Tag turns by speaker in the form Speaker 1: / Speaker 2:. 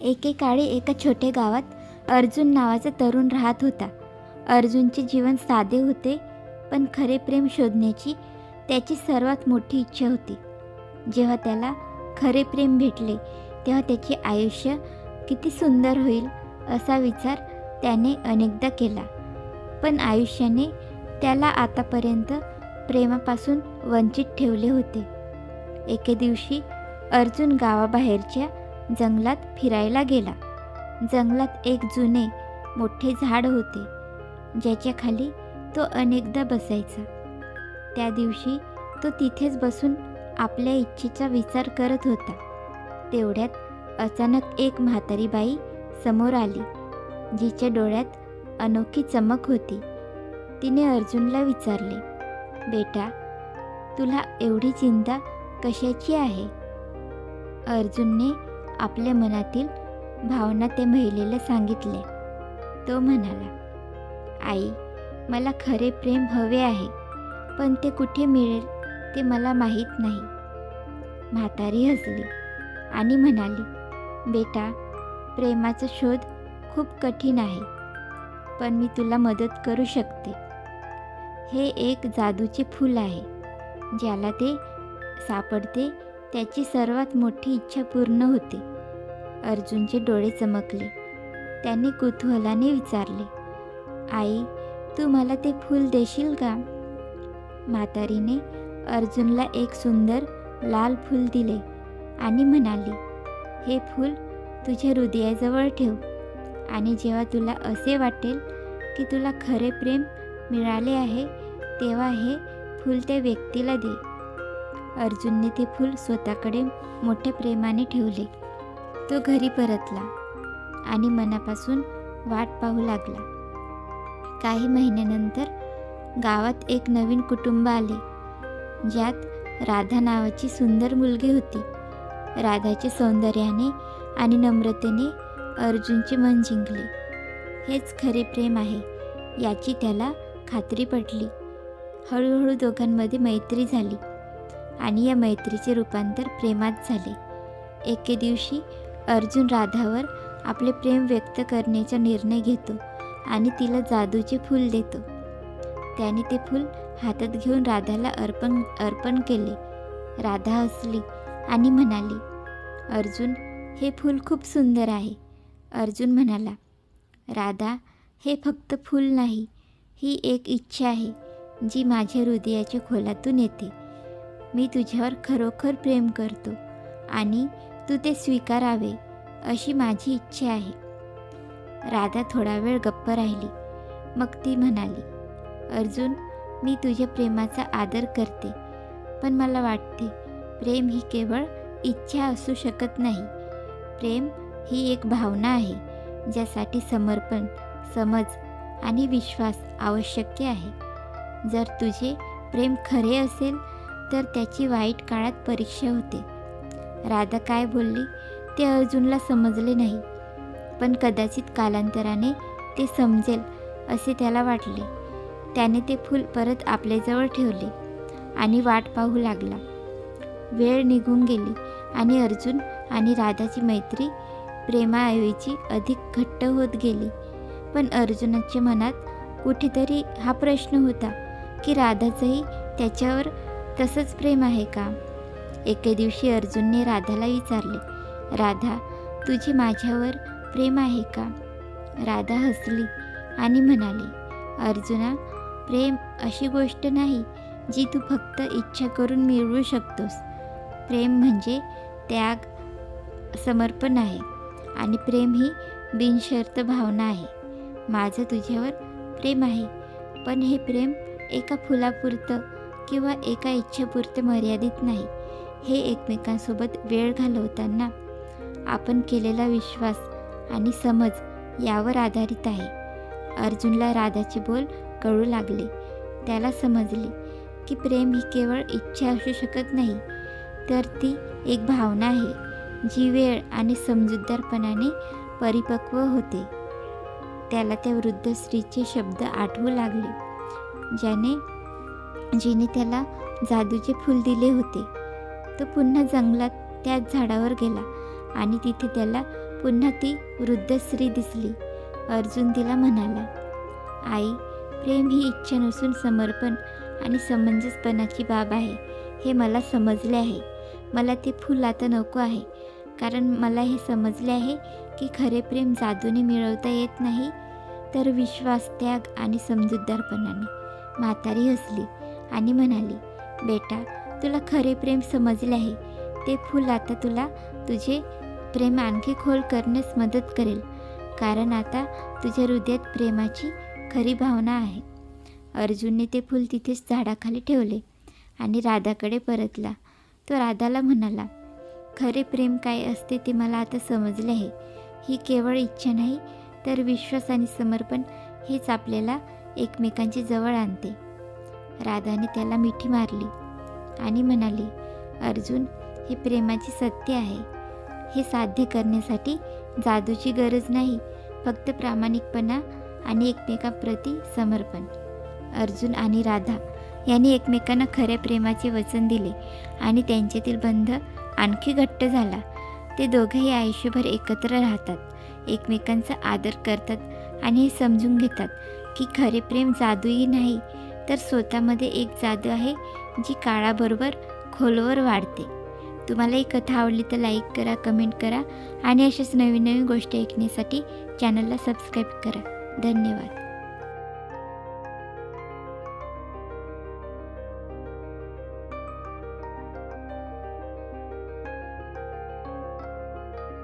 Speaker 1: एकेकाळी एका छोट्या गावात अर्जुन नावाचा तरुण राहत होता. अर्जुनचे जीवन साधे होते पण खरे प्रेम शोधण्याची त्याची सर्वात मोठी इच्छा होती. जेव्हा त्याला खरे प्रेम भेटले तेव्हा त्याचे आयुष्य किती सुंदर होईल असा विचार त्याने अनेकदा केला. पण आयुष्याने त्याला आतापर्यंत प्रेमापासून वंचित ठेवले होते. एके दिवशी अर्जुन गावाबाहेरच्या जंगलात फिरायला गेला. जंगलात एक जुने मोठे झाड होते. ज्याच्या खाली तो अनेकदा बसायचा. त्या दिवशी तो तिथेच बसून आपल्या इच्छेचा विचार करत होता. तेवढ्यात अचानक एक म्हातारी बाई समोर आली जिच्या डोळ्यात अनोखी चमक होती. तिने अर्जुनला विचारले बेटा तुला एवढी चिंता कशाची आहे? अर्जुनने आपल्या मनातील भावना ते महिलेला सांगितले तो म्हणाला आई मला खरे प्रेम हवे आहे पण ते कुठे मिळेल ते मला माहीत नाही. म्हातारी हसली आणि म्हणाली बेटा प्रेमाचा शोध खूप कठीण आहे पण मी तुला मदत करू शकते. हे एक जादूचे फूल आहे ज्याला ते सापडते त्याची सर्वात मोठी इच्छा पूर्ण होते. अर्जुनचे डोळे चमकले. त्याने कुतूहलाने विचारले आई तू मला ते फूल देशील का? म्हातारीने अर्जुनला एक सुंदर लाल फूल दिले आणि म्हणाली हे फूल तुझ्या हृदयाजवळ ठेव आणि जेव्हा तुला असे वाटेल की तुला खरे प्रेम मिळाले आहे तेव्हा हे फूल त्या व्यक्तीला दे. अर्जुनने ते फूल स्वतःकडे मोठ्या प्रेमाने ठेवले. तो घरी परतला आणि मनापासून वाट पाहू लागला. काही महिन्यानंतर गावात एक नवीन कुटुंब आले ज्यात राधा नावाची सुंदर मुलगी होती. राधाचे सौंदर्याने आणि नम्रतेने अर्जुनचे मन जिंकले. हेच खरे प्रेम आहे याची त्याला खात्री पटली. हळूहळू दोघांमध्ये मैत्री झाली. आणि या मैत्रीचे रूपांतर प्रेमात झाले. एके दिवशी अर्जुन राधावर आपले प्रेम व्यक्त करण्याचा निर्णय घेतो आणि तिला जादूचे फूल देतो. त्याने ते फूल हातात घेऊन राधाला अर्पण अर्पण केले. राधा हसली आणि म्हणाली अर्जुन हे फूल खूप सुंदर आहे. अर्जुन म्हणाला राधा हे फक्त फूल नाही. ही एक इच्छा आहे जी माझ्या हृदयाच्या खोलातून येते. मी तुझ्यावर खरोखर प्रेम करतो आणि तू ते स्वीकारावे अशी माझी इच्छा आहे. राधा थोडा वेळ गप्प राहिली. मग ती म्हणाली अर्जुन मी तुझ्या प्रेमाचा आदर करते पण मला वाटते प्रेम ही केवळ इच्छा असू शकत नाही. प्रेम ही एक भावना आहे ज्यासाठी समर्पण समज आणि विश्वास आवश्यक आहे. जर तुझे प्रेम खरे असेल तर त्याची वाईट काळात परीक्षा होते. राधा काय बोलली? ते अर्जुनला समजले नाही. पण कदाचित कालांतराने ते समजेल असे त्याला वाटले. त्याने ते फूल परत आपल्याजवळ ठेवले आणि वाट पाहू लागला. वेळ निघून गेली आणि अर्जुन आणि राधाची मैत्री प्रेमाऐवजी अधिक घट्ट होत गेली. पण अर्जुनाच्या मनात कुठेतरी हा प्रश्न होता की राधाचंही त्याच्यावर तसंच प्रेम आहे का? एके दिवशी अर्जुनने राधाला विचारले राधा तुझे माझ्यावर प्रेम आहे का? राधा हसली आणि म्हणाली अर्जुना प्रेम अशी गोष्ट नाही जी तू फक्त इच्छा करून मिळवू शकतोस. प्रेम म्हणजे त्याग समर्पण आहे आणि प्रेम ही बिनशर्त भावना आहे. माझं तुझ्यावर प्रेम आहे पण हे प्रेम एका फुलापुरतं किंवा एका इच्छेपुरते मर्यादित नाही हे एकमेकांसोबत वेळ घालवताना आपण केलेला विश्वास आणि समज यावर आधारित आहे. अर्जुनला राधाचे बोल कळू लागले. त्याला समजले की प्रेम ही केवळ इच्छा असू शकत नाही तर ती एक भावना आहे जी वेळ आणि समजूतदारपणाने परिपक्व होते. त्याला त्या वृद्ध स्त्रीचे शब्द आठवू लागले ज्याने जिने त्याला जादूचे फूल दिले होते. तो पुन्हा जंगलात त्याच झाडावर गेला आणि तिथे त्याला पुन्हा ती वृद्ध स्त्री दिसली. अर्जुन तिला म्हणाला आई प्रेम ही इच्छा नसून समर्पण आणि समंजसपणाची बाब आहे. हे मला समजले आहे. मला ते फूल आता नको आहे. कारण मला हे समजले आहे की खरे प्रेम जादूने मिळवता येत नाही तर विश्वास त्याग आणि समजूतदारपणाने. म्हातारी हसली. आणि म्हणाली बेटा तुला खरे प्रेम समजले आहे. ते फूल आता तुला तुझे प्रेम आणखी खोल करण्यास मदत करेल. कारण आता तुझ्या हृदयात प्रेमाची खरी भावना आहे. अर्जुनने ते फूल तिथेच झाडाखाली ठेवले आणि राधाकडे परतला. तो राधाला म्हणाला खरे प्रेम काय असते ते मला आता समजले आहे. ही केवळ इच्छा नाही तर विश्वास आणि समर्पण हेच आपल्याला एकमेकांची जवळ आणते. राधाने त्याला मिठी मारली आणि म्हणाली अर्जुन हे प्रेमाचे सत्य आहे. हे साध्य करण्यासाठी जादूची गरज नाही फक्त प्रामाणिकपणा आणि एकमेकांप्रती समर्पण. अर्जुन आणि राधा यांनी एकमेकांना खऱ्या प्रेमाचे वचन दिले आणि त्यांच्यातील बंध आणखी घट्ट झाला. ते दोघेही आयुष्यभर एकत्र राहतात एकमेकांचा आदर करतात आणि हे समजून घेतात की खरे प्रेम जादूही नाही तर स्वतःमध्ये एक जादू आहे जी काळाबरोबर खोलवर वाढते. तुम्हाला ही कथा आवडली तर लाईक करा कमेंट करा आणि अशाच नवीन नवीन गोष्टी ऐकण्यासाठी चॅनलला सबस्क्राईब करा. धन्यवाद.